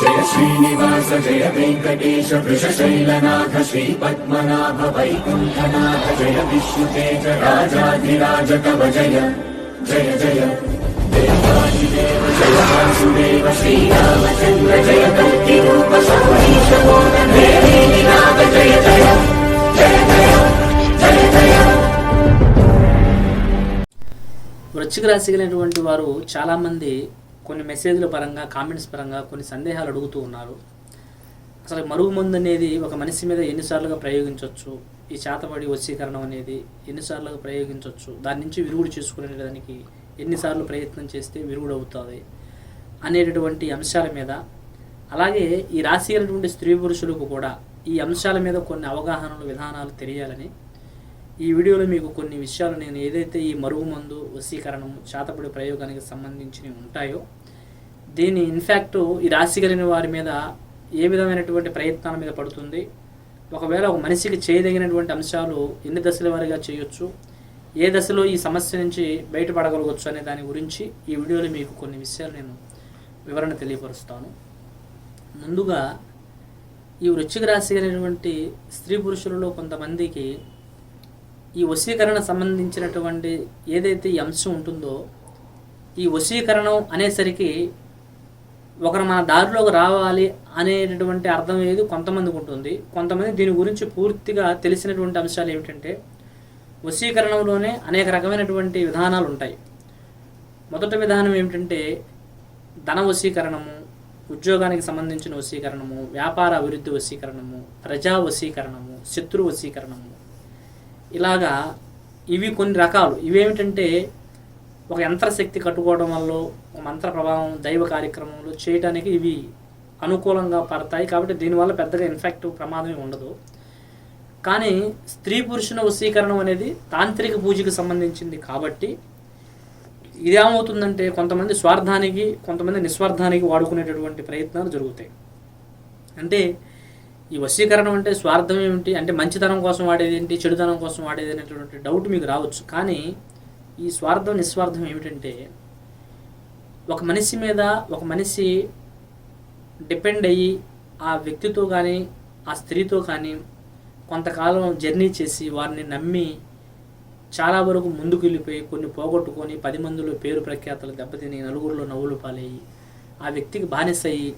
జయ శ్రీనివాస జయ వెంకటేశ వృషశైలనాథ శ్రీ పద్మనాభ వైకుంఠనాథ జయ విష్ణుతేజ రాజాధిరాజ కవ జయ జయ జయ. దేవాదిదేవ జయ వాసుదేవ శ్రీరామచంద్ర జయ కల్కి రూప సౌరీశ నాథ జయ జయ జయ జయ జయ జయ వృశ్చిక రాశి కలిగినటువంటి వారు చాలామంది కొన్ని మెసేజ్ల పరంగా కామెంట్స్ పరంగా కొన్ని సందేహాలు అడుగుతూ ఉన్నారు. అసలు మరుగు మందు అనేది ఒక మనిషి మీద ఎన్నిసార్లుగా ప్రయోగించవచ్చు ఈ చేతబడి వశీకరణం అనేది ఎన్నిసార్లుగా ప్రయోగించవచ్చు దాని నుంచి విరుగుడు చేసుకునే దానికి ఎన్నిసార్లు ప్రయత్నం చేస్తే విరుగుడు అవుతుంది? అనేటటువంటి అంశాల మీద. అలాగే ఈ రాశి అయినటువంటి స్త్రీ పురుషులకు కూడా ఈ అంశాల మీద కొన్ని అవగాహనలు విధానాలు తెలియాలని ఈ వీడియోలో మీకు కొన్ని విషయాలు నేను ఏదైతే ఈ మరుగు మందు వశీకరణం చేతపడి ప్రయోగానికి సంబంధించినవి ఉంటాయో దీన్ని ఇన్ఫ్యాక్ట్ ఈ రాశి కలిగిన వారి మీద ఏ విధమైనటువంటి ప్రయత్నాల మీద పడుతుంది ఒకవేళ ఒక మనిషికి చేయదగినటువంటి అంశాలు ఎన్ని దశల వారిగా చేయొచ్చు ఏ దశలో ఈ సమస్య నుంచి బయటపడగలగవచ్చు అనే దాని గురించి ఈ వీడియోలో మీకు కొన్ని విషయాలు నేను వివరణ తెలియపరుస్తాను. ముందుగా ఈ వృశ్చిక రాశి కలిగినటువంటి స్త్రీ పురుషులలో కొంతమందికి ఈ వశీకరణ సంబంధించినటువంటి ఏదైతే ఈ అంశం ఉంటుందో ఈ వశీకరణం అనేసరికి ఒకరు మన దారిలోకి రావాలి అనేటటువంటి అర్థం ఏది కొంతమందికి ఉంటుంది. కొంతమంది దీని గురించి పూర్తిగా తెలిసినటువంటి అంశాలు ఏమిటంటే వశీకరణంలోనే అనేక రకమైనటువంటి విధానాలు ఉంటాయి. మొదటి విధానం ఏమిటంటే ధన వశీకరణము ఉద్యోగానికి సంబంధించిన వశీకరణము వ్యాపార అభివృద్ధి వశీకరణము ప్రజా వశీకరణము శత్రు వశీకరణము. ఇలాగా ఇవి కొన్ని రకాలు. ఇవేమిటంటే ఒక యంత్రశక్తి కట్టుకోవడం వల్ల ఒక మంత్ర ప్రభావం దైవ కార్యక్రమంలో చేయడానికి ఇవి అనుకూలంగా పడతాయి. కాబట్టి దీనివల్ల పెద్దగా ఇన్ఫెక్ట్ ప్రమాదమే ఉండదు. కానీ స్త్రీ పురుషుల వశీకరణం అనేది తాంత్రిక పూజకి సంబంధించింది కాబట్టి ఇదేమవుతుందంటే కొంతమంది స్వార్థానికి కొంతమంది నిస్వార్థానికి వాడుకునేటటువంటి ప్రయత్నాలు జరుగుతాయి. అంటే ఈ వశీకరణం అంటే స్వార్థం ఏమిటి? అంటే మంచితనం కోసం వాడేది ఏంటి? చెడుతనం కోసం వాడేది అనేటువంటి డౌట్ మీకు రావచ్చు. కానీ ఈ స్వార్థం నిస్వార్థం ఏమిటంటే ఒక మనిషి మీద ఒక మనిషి డిపెండ్ అయ్యి ఆ వ్యక్తితో కానీ ఆ స్త్రీతో కానీ కొంతకాలం జర్నీ చేసి వారిని నమ్మి చాలా వరకు ముందుకు వెళ్ళిపోయి కొన్ని పోగొట్టుకొని పది మందిలో పేరు ప్రఖ్యాతలు దెబ్బతిని నలుగురిలో నవ్వులు పాలయ్యి ఆ వ్యక్తికి బానిసయ్యి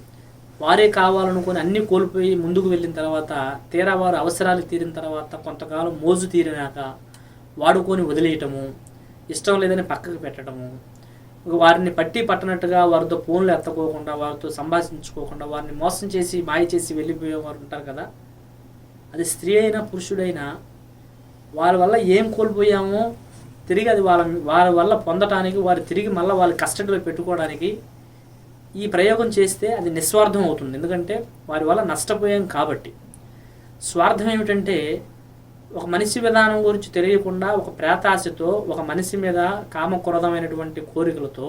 వారే కావాలనుకుని అన్ని కోల్పోయి ముందుకు వెళ్ళిన తర్వాత తీరా వారు అవసరాలు తీరిన తర్వాత కొంతకాలం మోజు తీరినాక వాడుకొని వదిలేయటము ఇష్టం లేదని పక్కకు పెట్టడము వారిని పట్టి పట్టనట్టుగా వారితో ఫోన్లు ఎత్తకోకుండా వారితో సంభాషించుకోకుండా వారిని మోసం చేసి మాయ చేసి వెళ్ళిపోయేవారు ఉంటారు కదా? అది స్త్రీ అయినా పురుషుడైనా వారి వల్ల ఏం కోల్పోయామో తిరిగి అది వాళ్ళ వారి వల్ల పొందటానికి వారు తిరిగి మళ్ళీ వాళ్ళ కస్టడీలో పెట్టుకోవడానికి ఈ ప్రయోగం చేస్తే అది నిస్వార్థం అవుతుంది. ఎందుకంటే వారి వల్ల నష్టపోయాం కాబట్టి. స్వార్థం ఏమిటంటే ఒక మనిషి విధానం గురించి తెలియకుండా ఒక ప్రేతాశతో ఒక మనిషి మీద కామక్రోధమైనటువంటి కోరికలతో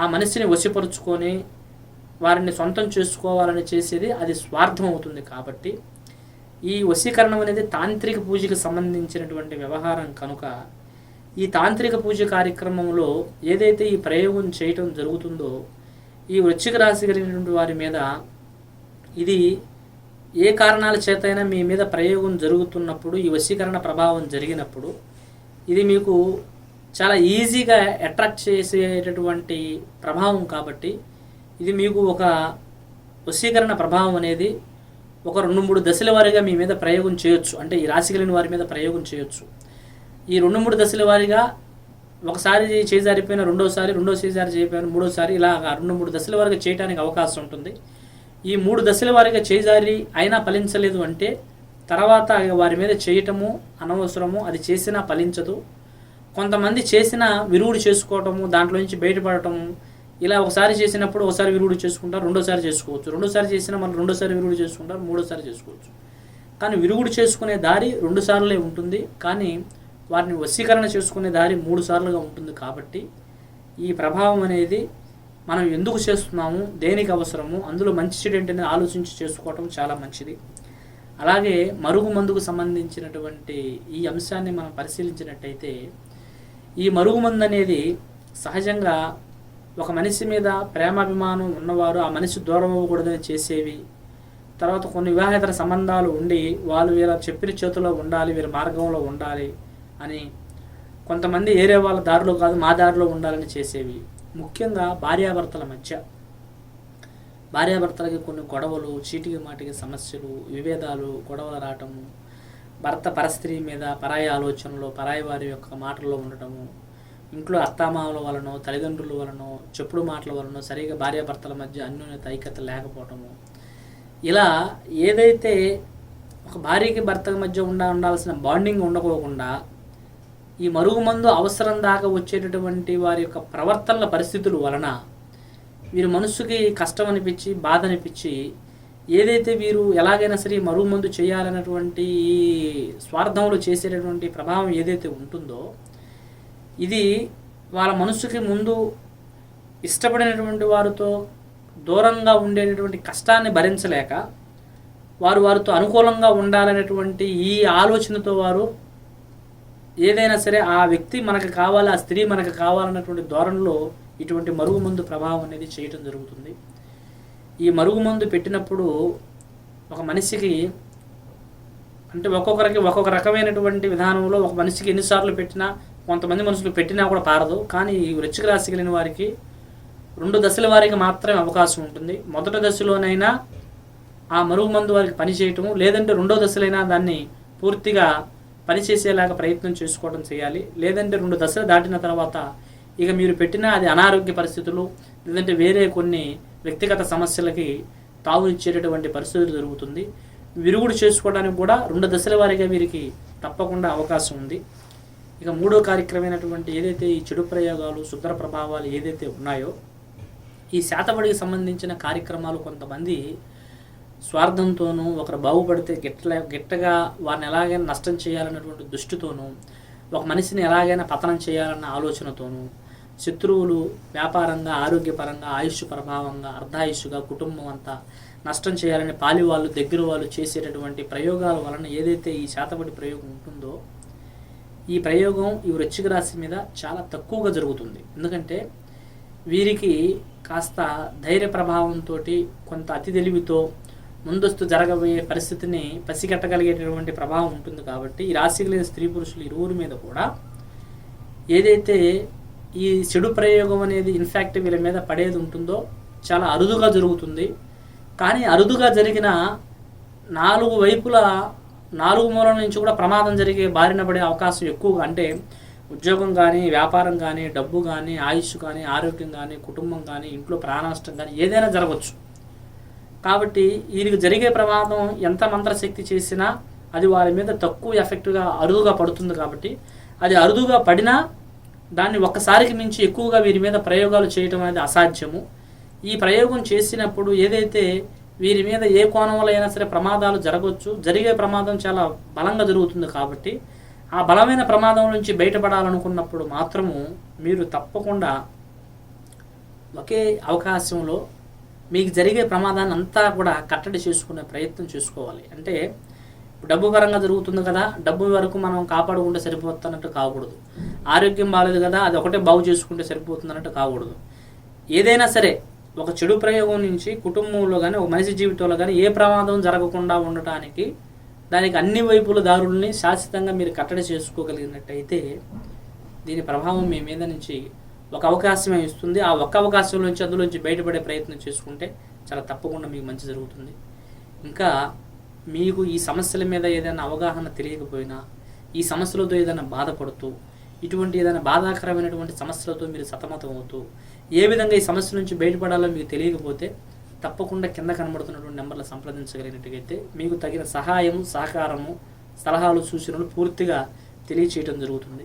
ఆ మనిషిని వశపరుచుకొని వారిని సొంతం చేసుకోవాలని చేసేది అది స్వార్థం అవుతుంది కాబట్టి. ఈ వశీకరణం అనేది తాంత్రిక పూజకి సంబంధించినటువంటి వ్యవహారం కనుక ఈ తాంత్రిక పూజ కార్యక్రమంలో ఏదైతే ఈ ప్రయోగం చేయటం జరుగుతుందో ఈ వృశ్చిక రాశి కలిగినటువంటి వారి మీద ఇది ఏ కారణాల చేతైనా మీ మీద ప్రయోగం జరుగుతున్నప్పుడు ఈ వశీకరణ ప్రభావం జరిగినప్పుడు ఇది మీకు చాలా ఈజీగా అట్రాక్ట్ చేసేటటువంటి ప్రభావం కాబట్టి ఇది మీకు ఒక వశీకరణ ప్రభావం అనేది ఒక రెండు మూడు దశల వారీగా మీ మీద ప్రయోగం చేయొచ్చు. అంటే ఈ రాశి కలిగిన వారి మీద ప్రయోగం చేయొచ్చు. ఈ రెండు మూడు దశల వారీగా ఒకసారి చేజారిపోయిన రెండోసారి రెండో చేజారి చేయపోయిన మూడోసారి ఇలా రెండు మూడు దశల వరకు చేయడానికి అవకాశం ఉంటుంది. ఈ మూడు దశల వారిగా చేజారి అయినా ఫలించలేదు అంటే తర్వాత వారి మీద చేయటము అనవసరము అది చేసినా ఫలించదు. కొంతమంది చేసిన విరుగుడు చేసుకోవటము దాంట్లో నుంచి బయటపడటము ఇలా ఒకసారి చేసినప్పుడు ఒకసారి విరుగుడు చేసుకుంటారు రెండోసారి చేసుకోవచ్చు. రెండోసారి చేసినా మళ్ళీ రెండోసారి విరుగుడు చేసుకుంటారు మూడోసారి చేసుకోవచ్చు. కానీ విరుగుడు చేసుకునే దారి రెండుసార్లే ఉంటుంది. కానీ వారిని వశీకరణ చేసుకునే దారి మూడు సార్లుగా ఉంటుంది కాబట్టి ఈ ప్రభావం అనేది మనం ఎందుకు చేస్తున్నాము దేనికి అవసరము అందులో మంచి చెడు ఏంటనే ఆలోచించి చేసుకోవటం చాలా మంచిది. అలాగే మరుగు మందుకు సంబంధించినటువంటి ఈ అంశాన్ని మనం పరిశీలించినట్టయితే ఈ మరుగు మందు అనేది సహజంగా ఒక మనిషి మీద ప్రేమాభిమానం ఉన్నవారు ఆ మనిషి దూరం అవ్వకూడదని చేసేవి తర్వాత కొన్ని వివాహేతర సంబంధాలు ఉండి వాళ్ళు వీళ్ళ చెప్పిన చేతిలో ఉండాలి వీళ్ళ మార్గంలో ఉండాలి అని కొంతమంది ఏరే వాళ్ళ దారిలో కాదు మా దారిలో ఉండాలని చేసేవి. ముఖ్యంగా భార్యాభర్తల మధ్య. భార్యాభర్తలకి కొన్ని గొడవలు చీటికి మాటికి సమస్యలు విభేదాలు గొడవలు రావటము భర్త పరస్త్రీ మీద పరాయి ఆలోచనలు పరాయి వారి యొక్క మాటల్లో ఉండటము ఇంట్లో అత్తామామల వలన తల్లిదండ్రుల వలన చెప్పుడు మాటల వలన సరిగా భార్యాభర్తల మధ్య అన్యోన్యత ఐక్యత లేకపోవటము. ఇలా ఏదైతే ఒక భార్యకి భర్తకి మధ్య ఉండ ఉండాల్సిన బాండింగ్ ఉండకోకుండా ఈ మరుగుమందు అవసరం దాకా వచ్చేటటువంటి వారి యొక్క ప్రవర్తనల పరిస్థితుల వలన వీరు మనస్సుకి కష్టం అనిపించి బాధ అనిపించి ఏదైతే వీరు ఎలాగైనా సరే మరుగుమందు చేయాలన్నటువంటి ఈ స్వార్థంలో చేసేటటువంటి ప్రభావం ఏదైతే ఉంటుందో ఇది వాళ్ళ మనస్సుకి ముందు ఇష్టపడినటువంటి వారితో దూరంగా ఉండేటటువంటి కష్టాన్ని భరించలేక వారు వారితో అనుకూలంగా ఉండాలనేటువంటి ఈ ఆలోచనతో వారు ఏదైనా సరే ఆ వ్యక్తి మనకు కావాలి ఆ స్త్రీ మనకు కావాలన్నటువంటి ధోరణిలో ఇటువంటి మరుగుమందు ప్రభావం అనేది చేయటం జరుగుతుంది. ఈ మరుగుమందు పెట్టినప్పుడు ఒక మనిషికి అంటే ఒక్కొక్కరికి ఒక్కొక్క రకమైనటువంటి విధానంలో ఒక మనిషికి ఎన్నిసార్లు పెట్టినా కొంతమంది మనుషులు పెట్టినా కూడా పారదు. కానీ ఈ వృచ్చిక రాశి కలిగిన వారికి రెండు దశల వారికి మాత్రమే అవకాశం ఉంటుంది. మొదటి దశలోనైనా ఆ మరుగు మందు వారికి పనిచేయటము లేదంటే రెండో దశలైనా దాన్ని పూర్తిగా పనిచేసేలాగా ప్రయత్నం చేసుకోవడం చేయాలి. లేదంటే రెండు దశలు దాటిన తర్వాత ఇక మీరు పెట్టిన అది అనారోగ్య పరిస్థితులు లేదంటే వేరే కొన్ని వ్యక్తిగత సమస్యలకి తావునిచ్చేటటువంటి పరిస్థితులు జరుగుతుంది. విరుగుడు చేసుకోవడానికి కూడా రెండు దశల వారీగా వీరికి తప్పకుండా అవకాశం ఉంది. ఇక మూడో కార్యక్రమైనటువంటి ఏదైతే ఈ చెడు ప్రయోగాలు శుద్ర ప్రభావాలు ఏదైతే ఉన్నాయో ఈ శాతబడికి సంబంధించిన కార్యక్రమాలు కొంతమంది స్వార్థంతోనూ ఒకరు బాగుపడితే గిట్ల గిట్టగా వారిని ఎలాగైనా నష్టం చేయాలన్నటువంటి దృష్టితోనూ ఒక మనిషిని ఎలాగైనా పతనం చేయాలన్న ఆలోచనతోనూ శత్రువులు వ్యాపారంగా ఆరోగ్యపరంగా ఆయుష్ ప్రభావంగా అర్ధాయుష్గా కుటుంబం అంతా నష్టం చేయాలని పాలి వాళ్ళు దగ్గర వాళ్ళు చేసేటటువంటి ప్రయోగాల వలన ఏదైతే ఈ శాతబడి ప్రయోగం ఉంటుందో ఈ ప్రయోగం ఈ వృచ్చిక రాశి మీద చాలా తక్కువగా జరుగుతుంది. ఎందుకంటే వీరికి కాస్త ధైర్య ప్రభావంతో కొంత అతి తెలివితో ముందస్తు జరగబోయే పరిస్థితిని పసిగట్టగలిగేటటువంటి ప్రభావం ఉంటుంది కాబట్టి ఈ రాశి లేని స్త్రీ పురుషులు ఇరువురి మీద కూడా ఏదైతే ఈ చెడు ప్రయోగం అనేది ఇన్ఫ్యాక్ట్ వీళ్ళ మీద పడేది ఉంటుందో చాలా అరుదుగా జరుగుతుంది. కానీ అరుదుగా జరిగిన నాలుగు వైపుల నాలుగు మూలల నుంచి కూడా ప్రమాదం జరిగే బారిన పడే అవకాశం ఎక్కువగా అంటే ఉద్యోగం కానీ వ్యాపారం కానీ డబ్బు కానీ ఆయుష్ కానీ ఆరోగ్యం కానీ కుటుంబం కానీ ఇంట్లో ప్రాణాష్టం కానీ ఏదైనా జరగవచ్చు. కాబట్టి వీరికి జరిగే ప్రమాదం ఎంత మంత్రశక్తి చేసినా అది వారి మీద తక్కువ ఎఫెక్ట్గా అరుదుగా పడుతుంది కాబట్టి అది అరుదుగా పడినా దాన్ని ఒక్కసారికి మించి ఎక్కువగా వీరి మీద ప్రయోగాలు చేయటం అనేది అసాధ్యము. ఈ ప్రయోగం చేసినప్పుడు ఏదైతే వీరి మీద ఏ కోణంలో అయినా సరే ప్రమాదాలు జరగవచ్చు జరిగే ప్రమాదం చాలా బలంగా జరుగుతుంది కాబట్టి ఆ బలమైన ప్రమాదం నుంచి బయటపడాలనుకున్నప్పుడు మాత్రము మీరు తప్పకుండా ఒకే అవకాశంలో మీకు జరిగే ప్రమాదాన్ని అంతా కూడా కట్టడి చేసుకునే ప్రయత్నం చేసుకోవాలి. అంటే డబ్బు పరంగా జరుగుతుంది కదా డబ్బు వరకు మనం కాపాడుకుంటే సరిపోతున్నట్టు కాకూడదు. ఆరోగ్యం బాగాలేదు కదా అది ఒకటే బాగు చేసుకుంటే సరిపోతుందన్నట్టు కాకూడదు. ఏదైనా సరే ఒక చెడు ప్రయోగం నుంచి కుటుంబంలో కానీ ఒక మనిషి జీవితంలో కానీ ఏ ప్రమాదం జరగకుండా ఉండటానికి దానికి అన్ని వైపుల దారుల్ని శాశ్వతంగా మీరు కట్టడి చేసుకోగలిగినట్టయితే దీని ప్రభావం మీ మీద నుంచి ఒక అవకాశమే ఇస్తుంది. ఆ ఒక్క అవకాశం నుంచి అందులోంచి బయటపడే ప్రయత్నం చేసుకుంటే చాలా తప్పకుండా మీకు మంచి జరుగుతుంది. ఇంకా మీకు ఈ సమస్యల మీద ఏదైనా అవగాహన తెలియకపోయినా ఈ సమస్యలతో ఏదైనా బాధపడుతూ ఇటువంటి ఏదైనా బాధాకరమైనటువంటి సమస్యలతో మీరు సతమతం అవుతూ ఏ విధంగా ఈ సమస్య నుంచి బయటపడాలో మీకు తెలియకపోతే తప్పకుండా కింద కనబడుతున్నటువంటి నెంబర్లు సంప్రదించగలిగినట్టుగైతే మీకు తగిన సహాయము సహకారము సలహాలు సూచనలు పూర్తిగా తెలియచేయటం జరుగుతుంది.